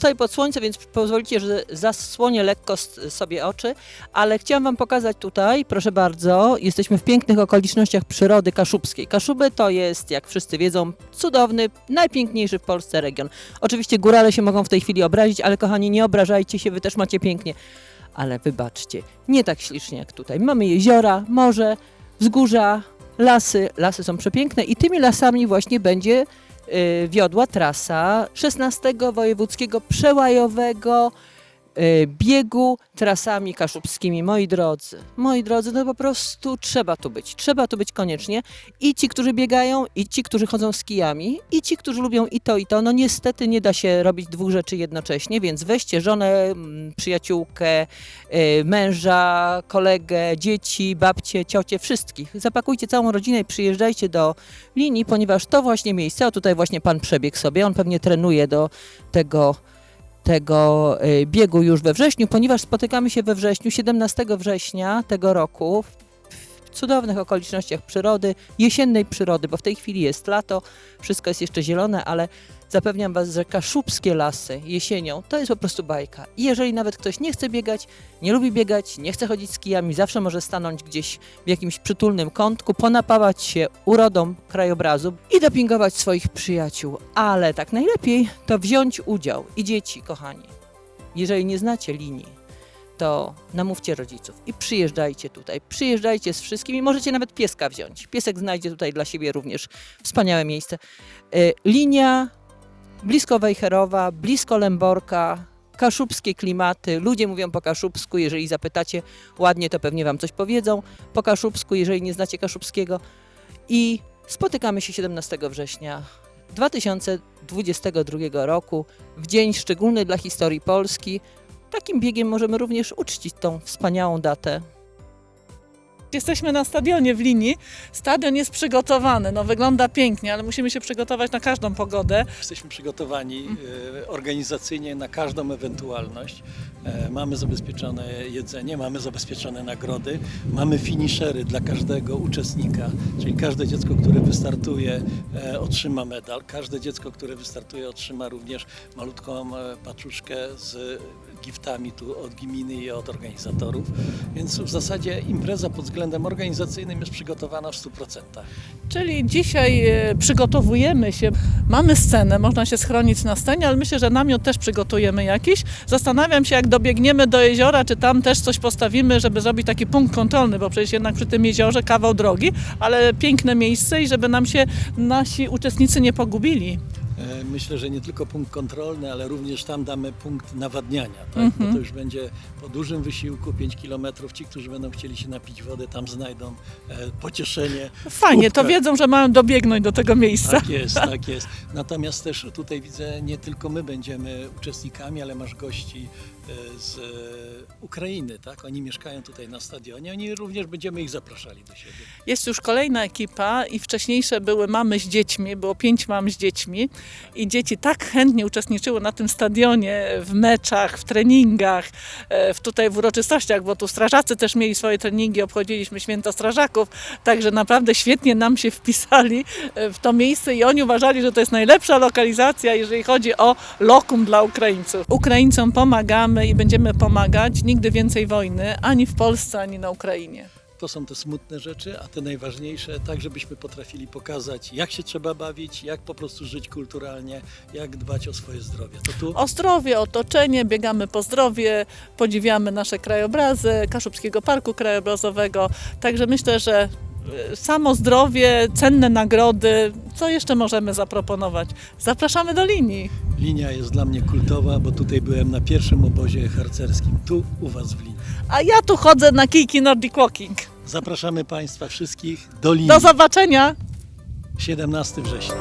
Tutaj pod słońce, więc pozwolicie, że zasłonię lekko sobie oczy, ale chciałam Wam pokazać tutaj, proszę bardzo, jesteśmy w pięknych okolicznościach przyrody kaszubskiej. Kaszuby to jest, jak wszyscy wiedzą, cudowny, najpiękniejszy w Polsce region. Oczywiście górale się mogą w tej chwili obrazić, ale kochani, nie obrażajcie się, Wy też macie pięknie. Ale wybaczcie, nie tak ślicznie jak tutaj. Mamy jeziora, morze, wzgórza, lasy. Lasy są przepiękne i tymi lasami właśnie będzie wiodła trasa 16 Wojewódzkiego Przełajowego y, biegu trasami kaszubskimi. Moi drodzy, moi drodzy, no po prostu trzeba tu być. Trzeba tu być koniecznie. I ci, którzy biegają, i ci, którzy chodzą z kijami, i ci, którzy lubią i to, i to. No niestety nie da się robić dwóch rzeczy jednocześnie, więc weźcie żonę, mm, przyjaciółkę, y, męża, kolegę, dzieci, babcie, ciocie, wszystkich. Zapakujcie całą rodzinę i przyjeżdżajcie do linii, ponieważ to właśnie miejsce, o tutaj właśnie pan przebiegł sobie, on pewnie trenuje do tego, tego y, biegu już we wrześniu, ponieważ spotykamy się we wrześniu, 17 września tego roku, cudownych okolicznościach przyrody, jesiennej przyrody, bo w tej chwili jest lato, wszystko jest jeszcze zielone, ale zapewniam Was, że kaszubskie lasy jesienią to jest po prostu bajka. I jeżeli nawet ktoś nie chce biegać, nie lubi biegać, nie chce chodzić z kijami, zawsze może stanąć gdzieś w jakimś przytulnym kątku, ponapawać się urodą krajobrazu i dopingować swoich przyjaciół. Ale tak najlepiej to wziąć udział. I dzieci, kochani, jeżeli nie znacie linii, to namówcie rodziców i przyjeżdżajcie tutaj. Przyjeżdżajcie z wszystkimi. Możecie nawet pieska wziąć. Piesek znajdzie tutaj dla siebie również wspaniałe miejsce. Y, Linia blisko Wejherowa, blisko Lęborka, kaszubskie klimaty. Ludzie mówią po kaszubsku. Jeżeli zapytacie ładnie, to pewnie wam coś powiedzą po kaszubsku, jeżeli nie znacie kaszubskiego. I spotykamy się 17 września 2022 roku, w dzień szczególny dla historii Polski. Takim biegiem możemy również uczcić tą wspaniałą datę. Jesteśmy na stadionie w linii. Stadion jest przygotowany, no wygląda pięknie, ale musimy się przygotować na każdą pogodę. Jesteśmy przygotowani e, organizacyjnie na każdą ewentualność. E, Mamy zabezpieczone jedzenie, mamy zabezpieczone nagrody, mamy finishery dla każdego uczestnika, czyli każde dziecko, które wystartuje, e, otrzyma medal. Każde dziecko, które wystartuje, otrzyma również malutką e, paczuszkę z giftami tu od gminy i od organizatorów. Więc w zasadzie impreza pod względem organizacyjnym jest przygotowana w 100%. Czyli dzisiaj e, przygotowujemy się. Mamy scenę, można się schronić na scenie, ale myślę, że namiot też przygotujemy jakiś. Zastanawiam się, jak dobiegniemy do jeziora, czy tam też coś postawimy, żeby zrobić taki punkt kontrolny, bo przecież jednak przy tym jeziorze kawał drogi, ale piękne miejsce i żeby nam się nasi uczestnicy nie pogubili. E, Myślę, że nie tylko punkt kontrolny, ale również tam damy punkt nawadniania, tak? Mhm. bo to już będzie po dużym wysiłku 5 km. Ci, którzy będą chcieli się napić wody, tam znajdą e, pocieszenie. Fajnie, to wiedzą, że mają dobiegnąć do tego miejsca. Tak jest, tak jest. Natomiast też tutaj widzę, nie tylko my będziemy uczestnikami, ale masz gości z Ukrainy, tak? Oni mieszkają tutaj na stadionie, oni również będziemy ich zapraszali do siebie. Jest już kolejna ekipa i wcześniejsze były mamy z dziećmi, było pięć mam z dziećmi i dzieci tak chętnie uczestniczyły na tym stadionie w meczach, w treningach, e, w tutaj w uroczystościach, bo tu strażacy też mieli swoje treningi, obchodziliśmy święto strażaków, także naprawdę świetnie nam się wpisali e, w to miejsce i oni uważali, że to jest najlepsza lokalizacja, jeżeli chodzi o lokum dla Ukraińców. Ukraińcom pomagamy i będziemy pomagać, nigdy więcej wojny, ani w Polsce, ani na Ukrainie. To są te smutne rzeczy, a te najważniejsze, tak żebyśmy potrafili pokazać, jak się trzeba bawić, jak po prostu żyć kulturalnie, jak dbać o swoje zdrowie. To tu O zdrowie, otoczenie, biegamy po zdrowie, podziwiamy nasze krajobrazy, Kaszubskiego Parku Krajobrazowego. Także myślę, że e, samo zdrowie, cenne nagrody, co jeszcze możemy zaproponować? Zapraszamy do linii. Linia jest dla mnie kultowa, bo tutaj byłem na pierwszym obozie harcerskim, tu u Was w linii. A ja tu chodzę na kijki Nordic Walking. Zapraszamy Państwa wszystkich do linii. Do zobaczenia! 17 września.